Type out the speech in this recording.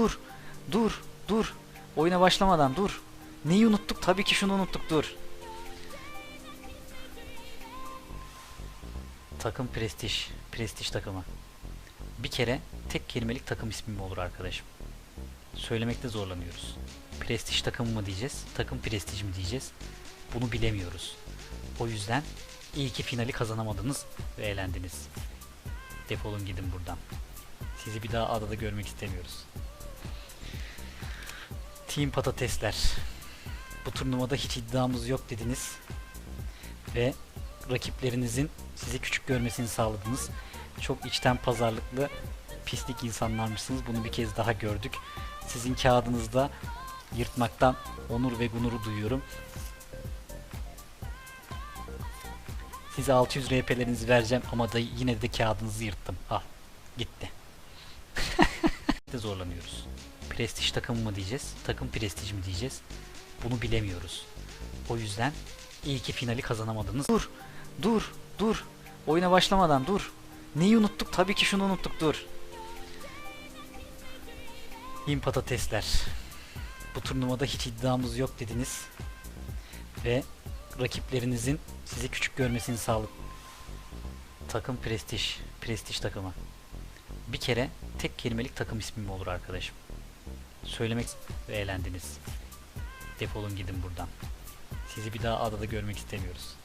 Dur, dur, dur. Oyuna başlamadan dur. Neyi unuttuk? Tabii ki şunu unuttuk, dur. Takım prestij, prestij takımı. Bir kere tek kelimelik takım ismi mi olur arkadaşım? Söylemekte zorlanıyoruz. Prestij takımı mı diyeceğiz, takım prestij mi diyeceğiz? Bunu bilemiyoruz. O yüzden iyi ki finali kazanamadınız ve eğlendiniz. Defolun gidin buradan. Sizi bir daha adada görmek istemiyoruz. Team Patatesler. Bu turnuvada hiç iddiamız yok dediniz. Ve rakiplerinizin sizi küçük görmesini sağladınız. Çok içten pazarlıklı pislik insanlarmışsınız. Bunu bir kez daha gördük. Sizin kağıdınızda yırtmaktan onur ve gururu duyuyorum. Size 600 RP'lerinizi vereceğim ama da yine de kağıdınızı yırttım. Al. Gitti. de zorlanıyoruz. Prestij takımı mı diyeceğiz, takım prestij mi diyeceğiz? Bunu bilemiyoruz. O yüzden iyi ki finali kazanamadınız. Dur, dur, dur. Oyuna başlamadan dur. Neyi unuttuk? Tabii ki şunu unuttuk, dur. Team Patatesler. Bu turnuvada hiç iddiamız yok dediniz. Ve rakiplerinizin sizi küçük görmesini sağladık. Takım prestij, prestij takımı. Bir kere tek kelimelik takım ismi mi olur arkadaşım? Söylemek ve eğlendiniz. Defolun gidin buradan. Sizi bir daha adada görmek istemiyoruz.